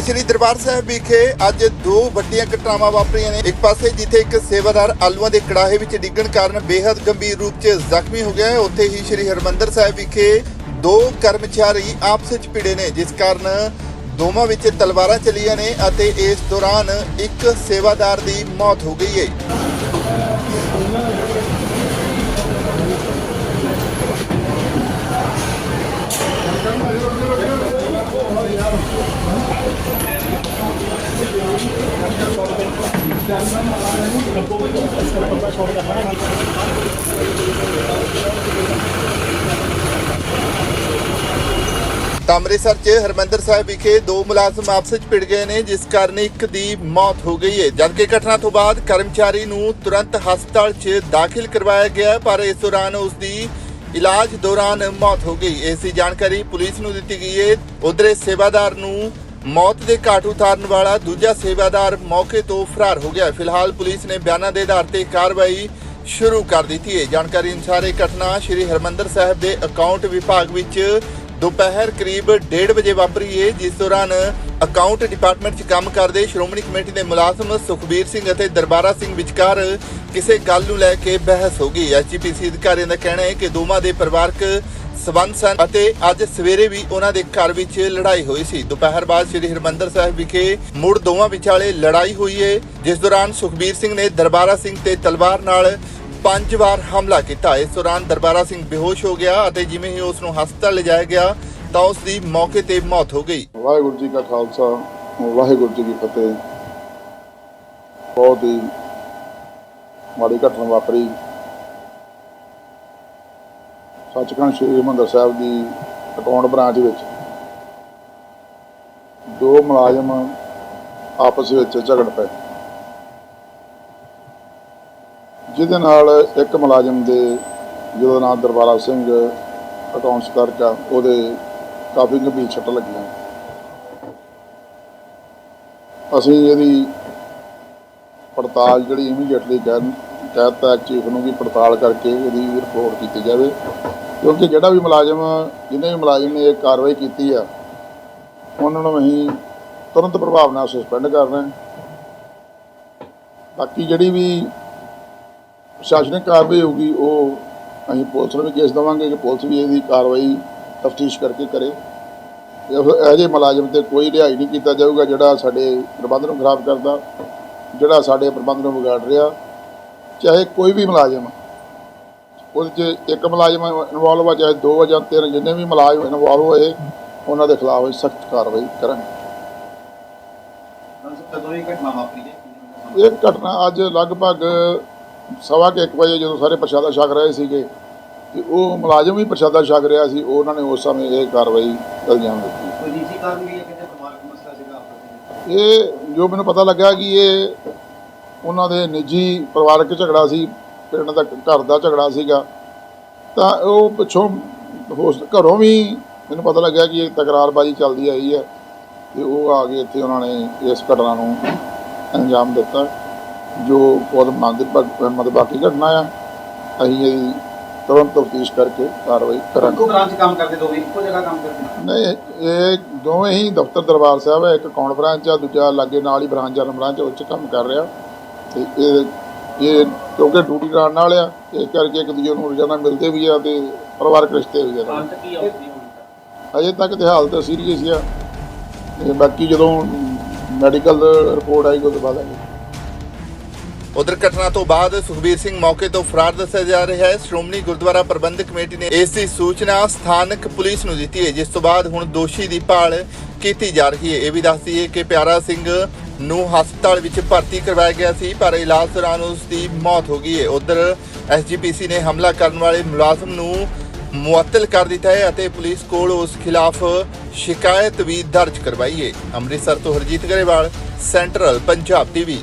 ਸ਼੍ਰੀ ਦਰਬਾਰ ਸਾਹਿਬ ਵਿਖੇ ਅੱਜ ਦੋ ਵੱਡੀਆਂ ਘਟਨਾਵਾਂ ਵਾਪਰੀਆਂ ਨੇ। ਇੱਕ ਪਾਸੇ ਜਿੱਥੇ ਇੱਕ ਸੇਵਾਦਾਰ ਆਲੂਆਂ ਦੇ ਕੜਾਹੇ ਵਿੱਚ ਡਿੱਗਣ ਕਾਰਨ ਬੇहद ਗੰਭੀਰ ਰੂਪ 'ਚ ਜ਼ਖਮੀ ਹੋ ਗਿਆ ਹੈ। ਉੱਥੇ ਹੀ ਸ਼੍ਰੀ ਹਰਮੰਦਰ ਸਾਹਿਬ ਵਿਖੇ ਦੋ ਕਰਮਚਾਰੀ ਆਪਸ ਵਿੱਚ ਭਿੜੇ ਨੇ, ਜਿਸ ਕਾਰਨ ਦੋਵਾਂ ਵਿੱਚ ਤਲਵਾਰਾਂ ਚਲੀਆਂ ਨੇ ਅਤੇ ਇਸ ਦੌਰਾਨ ਇੱਕ ਸੇਵਾਦਾਰ ਦੀ ਮੌਤ ਹੋ ਗਈ ਹੈ। ਤਾਂ ਅੰਮ੍ਰਿਤਸਰ 'ਚ ਹਰਮੰਦਰ ਸਾਹਿਬ ਵਿਖੇ ਦੋ ਮੁਲਾਜ਼ਮ ਆਪਸ ਵਿੱਚ ਭਿੜ ਗਏ ਨੇ, ਜਿਸ ਕਾਰਨ ਇੱਕ ਦੀ ਮੌਤ ਹੋ ਗਈ ਹੈ। ਜਦਕਿ ਘਟਨਾ ਤੋਂ ਬਾਅਦ ਕਰਮਚਾਰੀ ਨੂੰ ਤੁਰੰਤ ਹਸਪਤਾਲ 'ਚ ਦਾਖਲ ਕਰਵਾਇਆ ਗਿਆ ਪਰ ਇਸ ਦੌਰਾਨ ਉਸ ਦੀ ਇਲਾਜ ਦੌਰਾਨ ਮੌਤ ਹੋ ਗਈ। ਇਸ ਦੀ ਜਾਣਕਾਰੀ ਪੁਲਿਸ ਨੂੰ ਦਿੱਤੀ ਗਈ ਹੈ। ਉਧਰੇ ਸੇਵਾਦਾਰ ਨੂੰ ਮੌਤ ਦੇ ਘਾਟ ਉਤਾਰਨ ਵਾਲਾ ਦੂਜਾ ਸੇਵਾਦਾਰ ਮੌਕੇ ਤੋਂ ਫਰਾਰ ਹੋ ਗਿਆ। ਫਿਲਹਾਲ ਪੁਲਿਸ ਨੇ ਬਿਆਨਾਂ ਦੇ ਆਧਾਰ ਤੇ ਕਾਰਵਾਈ ਸ਼ੁਰੂ ਕਰ ਦਿੱਤੀ ਹੈ। ਜਾਣਕਾਰੀ ਅਨੁਸਾਰ ਇਹ ਘਟਨਾ ਸ਼੍ਰੀ ਹਰਮੰਦਰ ਸਾਹਿਬ ਦੇ ਅਕਾਊਂਟ ਵਿਭਾਗ ਵਿੱਚ ਦੁਪਹਿਰ ਕਰੀਬ 1:30 ਵਜੇ ਵਾਪਰੀ ਹੈ। ਜਿਸ ਦੌਰਾਨ ਅਕਾਊਂਟ ਡਿਪਾਰਟਮੈਂਟ 'ਚ ਕੰਮ ਕਰਦੇ ਸ਼੍ਰੋਮਣੀ ਕਮੇਟੀ ਦੇ ਮੁਲਾਜ਼ਮ ਸੁਖਬੀਰ ਸਿੰਘ ਅਤੇ ਦਰਬਾਰਾ ਸਿੰਘ ਵਿਚਕਾਰ ਕਿਸੇ ਗੱਲ ਨੂੰ ਲੈ ਕੇ ਬਹਿਸ ਹੋ ਗਈ। ਐਚਪੀਸੀ ਅਧਿਕਾਰੀਆਂ ਦਾ ਕਹਿਣਾ ਹੈ ਕਿ ਦੋਵਾਂ ਦੇ ਪਰਿਵਾਰਕ ਸਬੰਧ ਸਨ ਅਤੇ ਅੱਜ ਸਵੇਰੇ ਵੀ ਉਹਨਾਂ ਦੇ ਘਰ ਵਿੱਚ ਲੜਾਈ ਹੋਈ ਸੀ। ਦੁਪਹਿਰ ਬਾਅਦ ਸ੍ਰੀ ਹਰਮੰਦਰ ਸਾਹਿਬ ਵਿਖੇ ਮੁੜ ਦੋਵਾਂ ਵਿਚਾਲੇ ਲੜਾਈ ਹੋਈ ਹੈ ਜਿਸ ਦੌਰਾਨ ਸੁਖਬੀਰ ਸਿੰਘ ਨੇ ਦਰਬਾਰਾ ਸਿੰਘ ਤੇ ਤਲਵਾਰ ਨਾਲ ਪੰਜ ਵਾਰ ਹਮਲਾ ਕੀਤਾ। ਇਸ ਦੌਰਾਨ ਦਰਬਾਰਾ ਸਿੰਘ ਬੇਹੋਸ਼ ਹੋ ਗਿਆ ਅਤੇ ਜਿਵੇਂ ਹੀ ਉਸ ਨੂੰ ਹਸਪਤਾਲ ਲਿਜਾਇਆ ਗਿਆ, ਤਾਂ ਉਸ ਦੀ ਮੌਕੇ ਤੇ ਮੌਤ ਹੋ ਗਈ। ਵਾਹਿਗੁਰੂ ਜੀ ਕਾ ਖਾਲਸਾ, ਵਾਹਿਗੁਰੂ ਜੀ ਕੀ ਫਤਿਹ। ਬਹੁਤ ਹੀ ਮਾੜੀ ਘਟਨਾ ਵਾਪਰੀ। ਸੱਚਖੰਡ ਸ੍ਰੀ ਹਰਿਮੰਦਰ ਸਾਹਿਬ ਦੀ ਅਕਾਊਂਟ ਬ੍ਰਾਂਚ ਵਿੱਚ ਦੋ ਮੁਲਾਜ਼ਮ ਆਪਸ ਵਿੱਚ ਝਗੜ ਪਏ। ਜਿਹਦੇ ਨਾਲ ਇੱਕ ਮੁਲਾਜ਼ਮ ਦੇ ਜਿਹਦਾ ਨਾਮ ਦਰਬਾਰਾ ਸਿੰਘ ਅਕਾਊਂਟਸ ਕਲਰਕ ਆ, ਉਹਦੇ ਕਾਫੀ ਗੰਭੀਰ ਸੱਟ ਲੱਗੀਆਂ। ਅਸੀਂ ਇਹਦੀ ਪੜਤਾਲ ਜਿਹੜੀ ਇਮੀਡੀਏਟਲੀ ਕਹਿ ਕਹਿਤਾ ਚੀਫ ਨੂੰ ਵੀ ਪੜਤਾਲ ਕਰਕੇ ਇਹਦੀ ਰਿਪੋਰਟ ਕੀਤੀ ਜਾਵੇ। ਕਿਉਂਕਿ ਜਿਹੜਾ ਵੀ ਮੁਲਾਜ਼ਮ ਜਿਹਨੇ ਵੀ ਮੁਲਾਜ਼ਮ ਨੇ ਇਹ ਕਾਰਵਾਈ ਕੀਤੀ ਆ, ਉਹਨਾਂ ਨੂੰ ਅਸੀਂ ਤੁਰੰਤ ਪ੍ਰਭਾਵ ਨਾਲ ਸਸਪੈਂਡ ਕਰ ਰਹੇ ਹਾਂ। ਬਾਕੀ ਜਿਹੜੀ ਵੀ ਪ੍ਰਸ਼ਾਸਨਿਕ ਕਾਰਵਾਈ ਹੋਊਗੀ, ਉਹ ਅਸੀਂ ਪੁਲਿਸ ਨੂੰ ਵੀ ਕੇਸ ਦੇਵਾਂਗੇ ਕਿ ਪੁਲਿਸ ਵੀ ਇਹਦੀ ਕਾਰਵਾਈ ਤਫਤੀਸ਼ ਕਰਕੇ ਕਰੇ। ਇਹੋ ਇਹੋ ਜਿਹੇ ਮੁਲਾਜ਼ਮ ਤੇ ਕੋਈ ਰਿਹਾਈ ਨਹੀਂ ਕੀਤਾ ਜਾਊਗਾ ਜਿਹੜਾ ਸਾਡੇ ਪ੍ਰਬੰਧ ਨੂੰ ਖਰਾਬ ਕਰਦਾ, ਜਿਹੜਾ ਸਾਡੇ ਪ੍ਰਬੰਧ ਨੂੰ ਵਿਗਾੜ ਰਿਹਾ। ਚਾਹੇ ਕੋਈ ਵੀ ਮੁਲਾਜ਼ਮ ਉਹਦੇ 'ਚ ਇੱਕ ਮੁਲਾਜ਼ਮ ਇਨਵੋਲਵ ਆ ਚਾਹੇ ਦੋ ਆ ਜਾਂ ਤਿੰਨ ਜਿੰਨੇ ਵੀ ਮੁਲਾਜ਼ਮ ਇਨਵੋਲਵ ਹੋਏ ਉਹਨਾਂ ਦੇ ਖਿਲਾਫ ਸਖਤ ਕਾਰਵਾਈ ਕਰਾਂਗੇ। ਕਦੋਂ ਇਹ ਘਟਨਾ ਹੈ? ਅੱਜ ਲਗਭਗ ਸਵਾ ਕੁ ਇੱਕ ਵਜੇ ਜਦੋਂ ਸਾਰੇ ਪ੍ਰਸ਼ਾਦਾ ਛਕ ਰਹੇ ਸੀਗੇ ਤੇ ਉਹ ਮੁਲਾਜ਼ਮ ਵੀ ਪ੍ਰਸ਼ਾਦਾ ਛਕ ਰਿਹਾ ਸੀ ਉਹਨਾਂ ਨੇ ਉਸ ਸਮੇਂ ਇਹ ਕਾਰਵਾਈ ਅੰਜਾਮ ਦਿੱਤੀ। ਕਾਰਨ ਹੈ ਇਹ ਜੋ ਮੈਨੂੰ ਪਤਾ ਲੱਗਾ ਕਿ ਇਹ ਉਹਨਾਂ ਦੇ ਨਿੱਜੀ ਪਰਿਵਾਰਕ ਝਗੜਾ ਸੀ ਪਿੰਡ ਦਾ ਘਰ ਦਾ ਝਗੜਾ ਸੀਗਾ। ਤਾਂ ਉਹ ਪਿੱਛੋਂ ਹੋਸ ਘਰੋਂ ਵੀ ਮੈਨੂੰ ਪਤਾ ਲੱਗਾ ਕਿ ਇਹ ਤਕਰਾਰਬਾਜ਼ੀ ਚੱਲਦੀ ਆਈ ਹੈ ਤੇ ਉਹ ਆ ਕੇ ਇੱਥੇ ਉਹਨਾਂ ਨੇ ਇਸ ਘਟਨਾ ਨੂੰ ਅੰਜਾਮ ਦਿੱਤਾ ਜੋ ਬਹੁਤ ਮੰਦਭਾਗੀ ਮਦਬਾਕੀ ਘਟਨਾ ਆ। ਅਸੀਂ ਇਹਦੀ ਤੁਰੰਤ ਤਫਤੀਸ਼ ਕਰਕੇ ਕਾਰਵਾਈ ਕਰਾਂਗੇ। ਇੱਕੋ ਬ੍ਰਾਂਚ ਕੰਮ ਕਰਦੇ ਦੋਵੇਂ? ਇੱਕੋ ਜਗ੍ਹਾ ਕੰਮ ਕਰਦੇ ਨਹੀਂ ਇਹ ਦੋਵੇਂ ਹੀ ਦਫ਼ਤਰ ਦਰਬਾਰ ਸਾਹਿਬ ਹੈ ਇੱਕ ਕੌਣ ਬ੍ਰਾਂਚ ਆ ਦੂਜਾ ਲਾਗੇ ਨਾਲ ਹੀ ਬ੍ਰਾਂਚ ਜਨ ਬ੍ਰਾਂਚ ਉਹ 'ਚ ਕੰਮ ਕਰ ਰਿਹਾ। ਤੇ ਇਹ ਇਹ ਕਿਉਂਕਿ ਡਿਊਟੀ ਕਰਾਉਣ ਨਾਲ ਆ ਇਸ ਕਰਕੇ ਇੱਕ ਦੂਜੇ ਨੂੰ ਰੋਜ਼ਾਨਾ ਮਿਲਦੇ ਵੀ ਆ ਤੇ ਪਰਿਵਾਰਕ ਰਿਸ਼ਤੇ ਵੀ ਆ ਅੰਤ ਕੀ ਆਉਂਦੀ ਹੁਣ ਅਜੇ ਤੱਕ ਤੇ ਹਾਲਤ ਸੀਰੀਅਸ ਆ। ਤੇ ਬਾਕੀ ਜਦੋਂ ਮੈਡੀਕਲ ਰਿਪੋਰਟ ਆਏਗੀ ਉਹਦੇ ਬਾਅਦ ਆਏਗੀ ਉਧਰ ਘਟਨਾ ਤੋਂ ਬਾਅਦ ਸੁਖਬੀਰ ਸਿੰਘ ਮੌਕੇ ਤੋਂ ਫਰਾਰ ਦੱਸਿਆ ਜਾ ਰਿਹਾ ਹੈ। ਸ਼੍ਰੋਮਣੀ ਗੁਰਦੁਆਰਾ ਪ੍ਰਬੰਧਕ ਕਮੇਟੀ ਨੇ ਇਸ ਦੀ ਸੂਚਨਾ ਸਥਾਨਕ ਪੁਲਿਸ ਨੂੰ ਦਿੱਤੀ ਹੈ ਜਿਸ ਤੋਂ ਬਾਅਦ ਹੁਣ ਦੋਸ਼ੀ ਦੀ ਭਾਲ ਕੀਤੀ ਜਾ ਰਹੀ ਹੈ। ਇਹ ਵੀ ਦੱਸ ਦਈਏ ਕਿ ਪਿਆਰਾ ਸਿੰਘ ਨੂੰ ਹਸਪਤਾਲ ਵਿੱਚ ਭਰਤੀ ਕਰਵਾਇਆ ਗਿਆ ਸੀ, ਪਰ ਇਲਾਜ ਦੌਰਾਨ ਉਸ ਦੀ ਮੌਤ ਹੋ ਗਈ ਹੈ। ਉਧਰ ਐਸਜੀਪੀਸੀ ਨੇ ਹਮਲਾ ਕਰਨ ਵਾਲੇ ਮੁਲਾਜ਼ਮ ਨੂੰ ਮੁਅੱਤਲ ਕਰ ਦਿੱਤਾ ਹੈ ਅਤੇ ਪੁਲਿਸ ਕੋਲ ਉਸ ਖਿਲਾਫ ਸ਼ਿਕਾਇਤ ਵੀ ਦਰਜ ਕਰਵਾਈ ਹੈ। ਅੰਮ੍ਰਿਤਸਰ ਤੋਂ ਹਰਜੀਤ ਗਰੇਵਾਲ, ਸੈਂਟਰਲ ਪੰਜਾਬ ਟੀਵੀ।